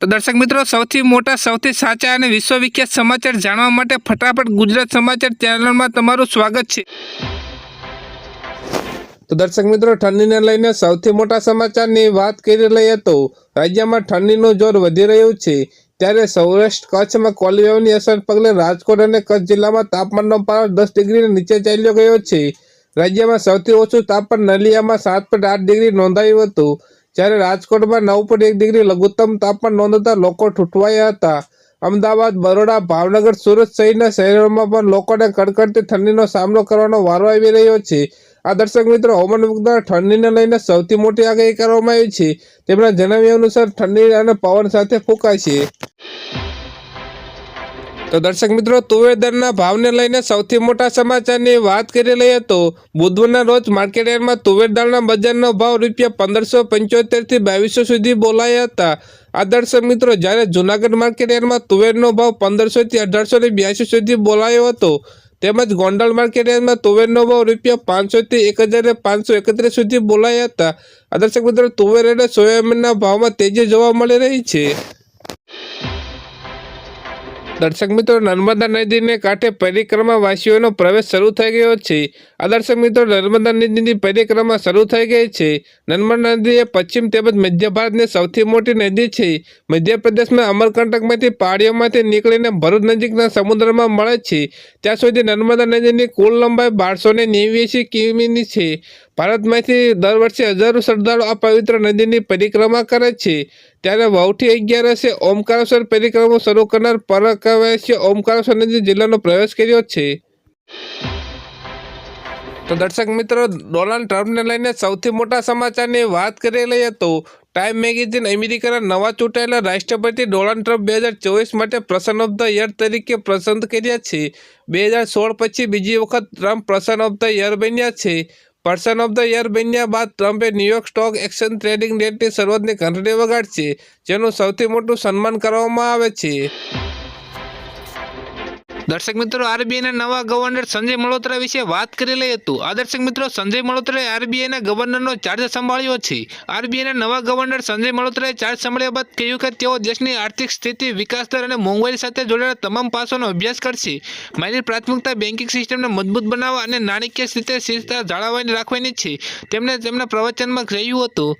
તો દર્શક મિત્રો, સૌથી મોટા, સૌથી સાચા અને વિશ્વવિખ્યાત સમાચાર જાણવા માટે ફટાફટ ગુજરાત સમાચાર ચેનલમાં તમારું સ્વાગત છે. તો દર્શક મિત્રો, ઠંડીને લઈને સૌથી મોટા સમાચારની વાત કરી લઈએ તો રાજ્યમાં ઠંડીનું જોર વધી રહ્યું છે. ત્યારે સૌરાષ્ટ્ર કચ્છમાં કોલવેવની અસર પગલે રાજકોટ અને કચ્છ જિલ્લામાં તાપમાનનો પારો દસ ડિગ્રીની નીચે ચાલ્યો ગયો છે. રાજ્યમાં સૌથી ઓછું તાપમાન નલિયામાં સાત પોઈન્ટ આઠ ડિગ્રી નોંધાયું હતું. જ્યારે રાજકોટમાં નવ પોઈન્ટ એક ડિગ્રી લઘુત્તમ તાપમાન નોંધતા લોકો ઠૂંઠવાયા હતા. અમદાવાદ, બરોડા, ભાવનગર, સુરત સહિતના શહેરોમાં પણ લોકોને કડકડતી ઠંડીનો સામનો કરવાનો વારો આવી રહ્યો છે. આ દર્શક મિત્રો, હવામાન વિભાગ ઠંડીને લઈને સૌથી મોટી આગાહી કરવામાં આવી છે. તેમના જણાવ્યા અનુસાર ઠંડી અને પવન સાથે ફૂંકાય છે. તો દર્શક મિત્રો તુવેરદાના ભાવને લઈને સૌથી મોટા સમાચારની વાત કરી લઈએ તો બુધવારના રોજ માર્કેટ યાર્ડમાં તુવેરદાળના બજારનો ભાવ રૂપિયા પંદરસો પંચોતેરથી બાવીસો સુધી બોલાયા હતા. આ દર્શક મિત્રો, જ્યારે જૂનાગઢ માર્કેટ યાર્ડમાં તુવેરનો ભાવ પંદરસોથી અઢારસો બ્યાસી સુધી બોલાયો હતો, તેમજ ગોંડલ માર્કેટ યાર્ડમાં તુવેરનો ભાવ રૂપિયા પાંચસોથી એક હજાર પાંચસો એકત્રીસ સુધી બોલાયા હતા. આ દર્શક મિત્રો, તુવેર અને સોયાબીનના ભાવમાં તેજી જોવા મળી રહી છે. દર્શક મિત્રો, નર્મદા નદીને કાંઠે પરિક્રમા વાસીઓનો પ્રવેશ શરૂ થઈ ગયો છે. આ દર્શક મિત્રો, નર્મદા નદીની પરિક્રમા શરૂ થઈ ગઈ છે. નર્મદા નદી એ પશ્ચિમ તેમજ મધ્ય ભારતની સૌથી મોટી નદી છે. મધ્યપ્રદેશમાં અમરકંટકમાંથી પહાડીઓમાંથી નીકળીને ભરૂચ નજીકના સમુદ્રમાં મળે છે. ત્યાં સુધી નર્મદા નદીની કુલ લંબાઈ બારસો ને કિમીની છે. ભારતમાંથી દર વર્ષે હજારો શ્રદ્ધાળુ આ પવિત્ર નદીની પરિક્રમા કરે છે. ત્યારે વહુઠી અગિયારસે ઓમકારેશ્વર પરિક્રમા શરૂ કરનાર પરકાવાસીએ ઓમકારેશ્વર નદી જિલ્લાનો પ્રવેશ કર્યો છે. તો દર્શક મિત્રો ડોનાલ્ડ ટ્રમ્પને લઈને સૌથી મોટા સમાચારની વાત કરી લઈએ તો ટાઈમ મેગેઝિન અમેરિકાના નવા ચૂંટાયેલા રાષ્ટ્રપતિ ડોનાલ્ડ ટ્રમ્પ બે હજાર ચોવીસ માટે પ્રસન ઓફ ધ યર તરીકે પસંદ કર્યા છે. બે હજાર સોળ પછી બીજી વખત Trump person of the year બન્યા છે. પર્સન ઓફ ધ યર બન્યા બાદ ટ્રમ્પે New York stock exchange trading ડેટની શરૂઆતની ઘંટડી વગાડશે, જેનું સૌથી મોટું સન્માન કરવામાં આવે છે. દર્શક મિત્રો આરબીઆઈના નવા ગવર્નર સંજય મલ્હોત્રા વિશે વાત કરી લઈ હતું આ દર્શક મિત્રો, સંજય મલ્હોત્રાએ આરબીઆઈના ગવર્નરનો ચાર્જ સંભાળ્યો છે. આરબીઆઈના નવા ગવર્નર સંજય મલ્હોત્રાએ ચાર્જ સંભાળ્યા બાદ કહ્યું કે તેઓ દેશની આર્થિક સ્થિતિ, વિકાસ દર અને મોંઘવારી સાથે જોડાયેલા તમામ પાસાનો અભ્યાસ કરશે. મારી પ્રાથમિકતા બેન્કિંગ સિસ્ટમને મજબૂત બનાવવા અને નાણાકીય સ્થિતિ સ્થિરતા જાળવવાની રાખવાની છે. તેમણે તેમના પ્રવચનમાં કહ્યું હતું